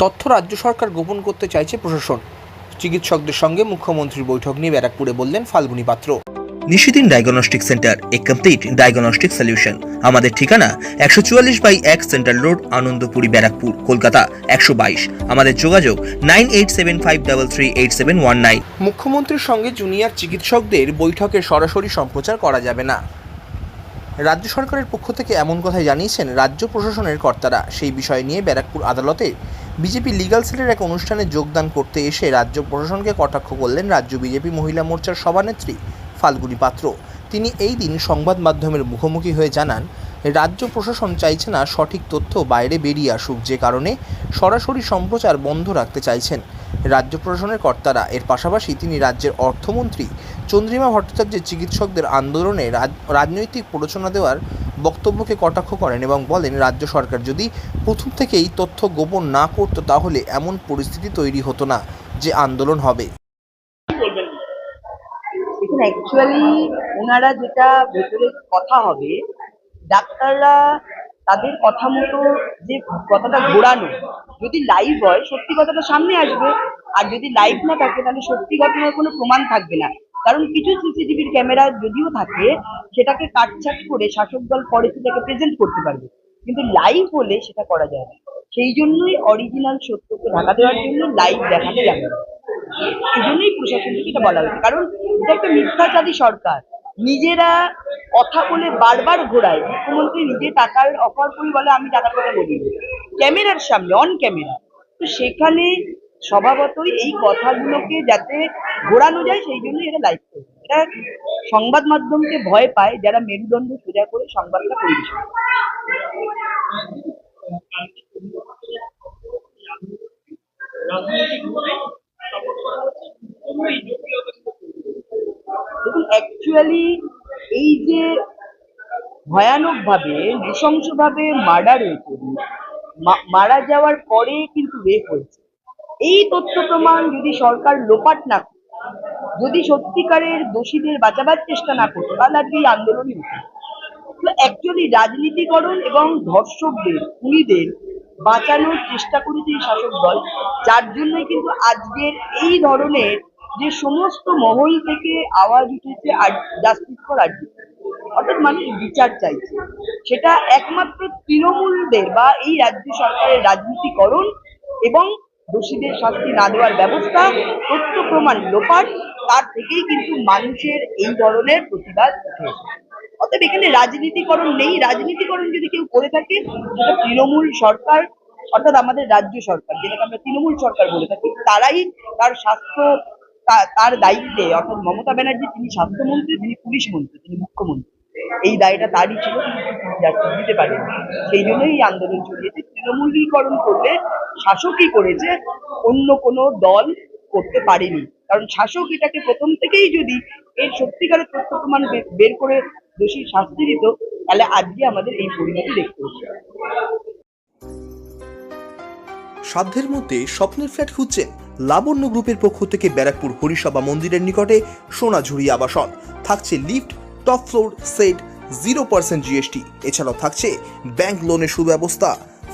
তথ্য রাজ্য সরকার গোপন করতে চাইছে প্রশাসন। চিকিৎসকদের সঙ্গে মুখ্যমন্ত্রীর বৈঠক নিয়ে ব্যারাকপুরে বললেন ফাল্গুনী পাত্র। নিশিদিন ডায়াগনস্টিক সেন্টার এ কমপ্লিট ডায়াগনস্টিক সলিউশন। আমাদের ঠিকানা একশো চুয়াল্লিশ বাই এক সেন্ট্রাল রোড আনন্দপুরি ব্যারাকপুর কলকাতা একশো বাইশ। আমাদের যোগাযোগ nine eight seven five double three eight seven one nine. মুখ্যমন্ত্রীর সঙ্গে জুনিয়র চিকিৎসকদের বৈঠকে সরাসরি সম্প্রচার করা যাবে না। রাজ্য সরকারের পক্ষ থেকে এমন কথাই জানিয়েছেন রাজ্য প্রশাসনের কর্তারা। সেই বিষয় নিয়ে ব্যারাকপুর আদালতে বিজেপি লিগাল সেলের এক অনুষ্ঠানে যোগদান করতে এসে রাজ্য প্রশাসনকে কটাক্ষ করলেন রাজ্য বিজেপি মহিলা মোর্চার সভানেত্রী ফাল্গুনী পাত্র। তিনি এই দিন সংবাদ মাধ্যমের মুখোমুখি হয়ে জানান, রাজ্য প্রশাসন চাইছে না সঠিক তথ্য বাইরে বেরিয়ে আসুক, যে কারণে সরাসরি সম্প্রচার বন্ধ রাখতে চাইছেন। রাজ্য প্রশাসনের কর্তারা, এর পাশাপাশি তিনি রাজ্যের অর্থমন্ত্রী চন্দ্রিমা ভট্টাচার্যের চিকিৎসকদের আন্দোলনে রাজ- রাজনৈতিক প্ররোচনা দেওয়ার বক্তব্যকে কটাক্ষ করেন এবং বলেন রাজ্য সরকার যদি প্রথম থেকেই তথ্য গোপন না করত তাহলে এমন পরিস্থিতি তৈরি হতো না যে আন্দোলন হবে। দেখুন অ্যাকচুয়ালি ওনারা যেটা ভেতরে কথা হবে ডাক্তাররা তাদের কথা মতো যে কথাটা ঘোরানো যদি লাইভ হয় সত্যি কথাটা সামনে আসবে। আর যদি লাইভ না থাকে তাহলে সত্যি ঘটনার কোনো প্রমাণ থাকবে না। কারণ কিছু সিসিটিভির ক্যামেরা যদিও থাকে সেটাকে কাটছাট করে শাসক দল পরে সেটাকে প্রেজেন্ট করতে পারবে। কিন্তু লাইভ হলে সেটা করা যায় না। সেই জন্যই অরিজিনাল সত্যকে ঢাকা দেওয়ার জন্য লাইভ দেখানো যাবে এই জন্যই প্রশাসন থেকে এটা বলা হয়েছে। কারণ এটা একটা মিথ্যাচারী সরকার। নিজেরা কথা বলে বারবার ঘোরায়। মুখ্যমন্ত্রী নিজে টাকার অফার করে বলে, আমি টাকার কথা বলি ক্যামেরার সামনে অন ক্যামেরা তো সেখানে স্বভাবতই এই কথাগুলোকে যাতে ঘোরানো যায়, সেই জন্যই এটা লাইভ করে এটা সংবাদ মাধ্যমকে ভয় পায়, যারা মেরুদণ্ড সোজা করে সংবাদটা পরিবেশন দেখুন অ্যাকচুয়ালি এই যে ভয়ানক ভাবে নৃশংস ভাবে মার্ডার হয়েছে মারা যাওয়ার পরে কিন্তু রেপ হয়েছে। এই তথ্য প্রমাণ যদি সরকার লোপাট না যদি সত্যিকারের দোষীদের বাঁচাবার চেষ্টা না করতো তাহলে আজকে এই আন্দোলনই তো অ্যাকচুয়ালি রাজনীতিকরণ এবং ধর্ষকদের, খুনিদের বাঁচানোর চেষ্টা করেছে এই শাসক দল, যার জন্যই কিন্তু আজকের এই ধরনের যে সমস্ত মহল থেকে আওয়াজ উঠেছে আর জাস্টিস ফর আর্জি অর্থাৎ মানুষ বিচার চাইছে। সেটা একমাত্র তৃণমূলদের বা এই রাজ্য সরকারের রাজনীতিকরণ এবং দোষীদের শাস্তি না দেওয়ার ব্যবস্থা তথ্য প্রমাণ লোপাট তার থেকেই কিন্তু মানুষের এই ধরনের প্রতিবাদ উঠে অতএব এখানে রাজনীতিকরণ নেই। রাজনীতিকরণ যদি কেউ করে থাকে, সেটা তৃণমূল সরকার, অর্থাৎ আমাদের রাজ্য সরকার, যেটাকে আমরা তৃণমূল সরকার বলে থাকি, তারাই তার স্বাস্থ্য তার দায়িত্বে, অর্থাৎ মমতা ব্যানার্জি তিনি স্বাস্থ্যমন্ত্রী, তিনি পুলিশ মন্ত্রী, তিনি মুখ্যমন্ত্রী। এই দায়টা তারই ছিল দিতে পারেন সেই জন্যই এই আন্দোলন চলিয়েছে তৃণমূলীকরণ করলে শাসকই করেছে, অন্য কোনো দল করতে পারেনি। কারণ শাসক এটাকে প্রথম থেকেই যদি এর সত্যিকারের তথ্য প্রমাণ বের করে দোষী শাস্তি দিত, তাহলে আজকে আমাদের এই পরিণতি দেখতে হচ্ছে। সাধ্যের মধ্যে স্বপ্নের ফ্ল্যাট খুঁজছেন লাবণ্য গ্রুপের পক্ষ থেকে ব্যারাকপুর হরিসভা মন্দিরের নিকটে সোনাঝুরি আবাসন। থাকছে lift, top floor, set zero percent GST এছাড়াও থাকছে ব্যাংক লোনের সুব্যবস্থা।